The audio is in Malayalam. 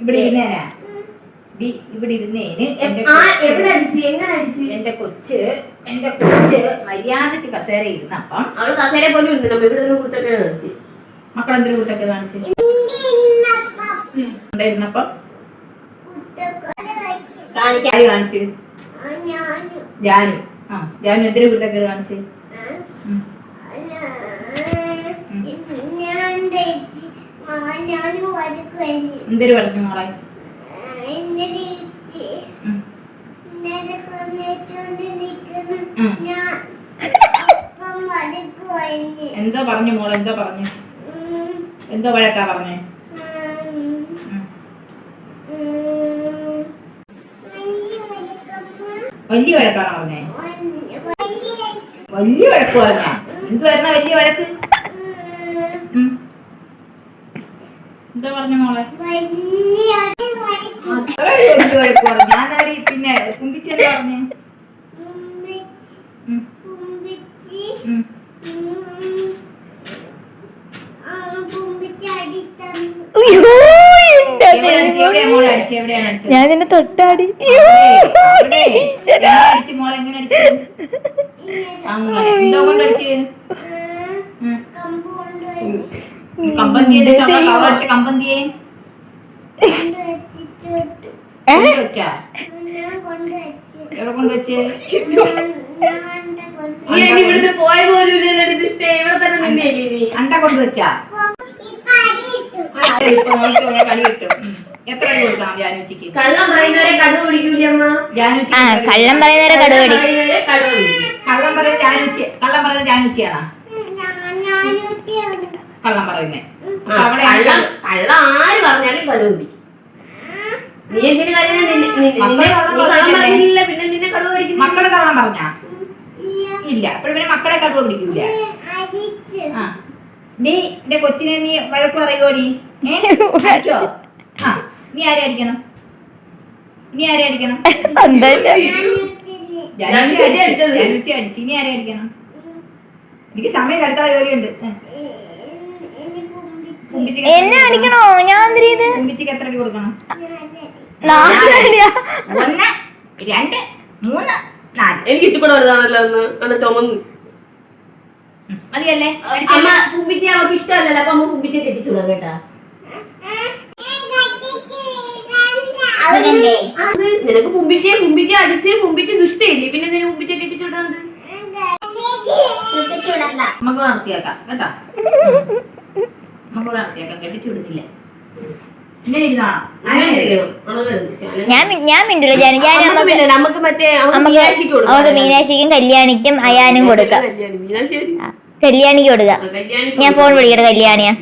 ഇവിടെ ഇരുന്നേനാ ഇവിടെ ഇരുന്നേന് എവിടെ അടിച്ച്? എങ്ങനെ അടിച്ച്? എന്റെ കൊച്ച് എന്റെ കൊച്ച് മര്യാദയ്ക്ക് കസേര ഇരുന്നപ്പം അവൾ കസേര പോലും നമ്മ ഇവിടെ നിന്ന് കാണിച്ച്? മക്കളെന്തൊരു കൂട്ടൊക്കെ കാണിച്ച്? ഇരുന്നപ്പം കാണിച്ച്? ജാനു. ആ ജാനു എന്തൊരു കൂട്ടൊക്കെ കാണിച്ച്? എന്തൊരു പറഞ്ഞു മോളെ? എന്താ പറഞ്ഞു മോളെ എന്താ പറഞ്ഞു. എന്തോ വഴക്കാ പറഞ്ഞേ. വലിയ വഴക്കാണോ പറഞ്ഞേ? വലിയ വഴക്ക്. പറഞ്ഞ? എന്തുവായിരുന്ന വലിയ വഴക്ക്? ഉം. എന്താ പറഞ്ഞ മോളെ? പറഞ്ഞു. ഞാനവര് പിന്നെ പറഞ്ഞേ? അടിച്ച്? എവിടെയാണ് അടിച്ചത്? ഞാൻ നിന്നെ തൊട്ടാടി. മോളെ എങ്ങനെ അടിച്ച്? അങ്ങനെ എന്തോ കൊണ്ട് അടിച്ച് ഉം. എവിടെ ഇവിടുന്ന് പോയ പോലും ഇല്ലല്ലോ ഇത് ഇഷ്ടേ? ഇവിടെ തന്നെ നിന്നേലേ അണ്ട കള്ളം പറയുന്നവരെ കടു പിടിക്കൂലേ കള്ളം പറയുന്നവരെ പിടിക്കും. കള്ളം പറയുന്ന ജാനുച്ചി കള്ളം പറയുന്ന ജാനുച്ചിയാണോ കള്ളം പറയുന്നേ. മക്കളെ കള്ളം കള്ളം ആര് പറഞ്ഞാലും നീ എന്തിനു കള്ളം പിന്നെ നിന്നെ മക്കൾ കള്ളം പറഞ്ഞാ? ഇല്ല. പിന്നെ മക്കളെ കടുവ പിടിക്കൂല. നീ എന്റെ കൊച്ചിനെ നീ വഴക്ക് അടിച്ചോ? ആ. നീ ആരെ അടിക്കണം? നീ ആരെ അടിക്കണം? അടിച്ച്. ഇനി ആരെ അടിക്കണം? എനിക്ക് സമയം അടുത്ത ജോലിയുണ്ട്. എന്നെ അടിക്കണോ? ഞാൻ എന്തിനാ ഇത് കൊടുക്കണം? കുമ്പിച്ചിക്ക് എത്ര അടി കൊടുക്കണം? ഒന്ന് രണ്ട് മൂന്ന് നാല്. എനിക്ക് ഇച്ചിക്കൂടെ വലുതാണല്ലോ ഒന്ന് അന്ന് ചുമന്ന്. മതിയല്ലേ? അമ്മ കുമ്പിച്ച അവൾക്ക് ഇഷ്ടമല്ലല്ലോ. അപ്പൊ അമ്മ കുമ്പിച്ച കെട്ടിച്ചുടാ കേട്ടാ. അത് നിനക്ക് കുമ്പിച്ചേ കുമ്പിച്ച അടിച്ച് കുമ്പിച്ച് ദുഷ്ടയില്ലേ പിന്നെ നിനക്ക് കുമ്പിച്ച കെട്ടിച്ചുടാത് നമുക്ക് നടത്തിയേക്കാം കേട്ടാ? നമുക്ക് നടത്തിയേക്കാം കെട്ടിച്ചു വിടുന്നില്ല ഇങ്ങനെ ഇരുന്നാണോ അങ്ങനെ ഇരിക്കണം. ഞാൻ മി- ഞാൻ മിണ്ടൂല ജാനു. ഞാൻ നമുക്ക് നമുക്ക് മറ്റേ നമുക്ക് മീനാക്ഷിക്ക് കൊടുക്കാം. നമുക്ക് മീനാക്ഷിക്കും കല്യാണിക്കും അയാനും കൊടുക്കാം. കല്യാണി മീനാക്ഷി കല്യാണിക്ക് കൊടുക്കാം. കല്യാണി ഞാൻ ഫോൺ വിളിക്കട്ടെ കല്യാണിയാ?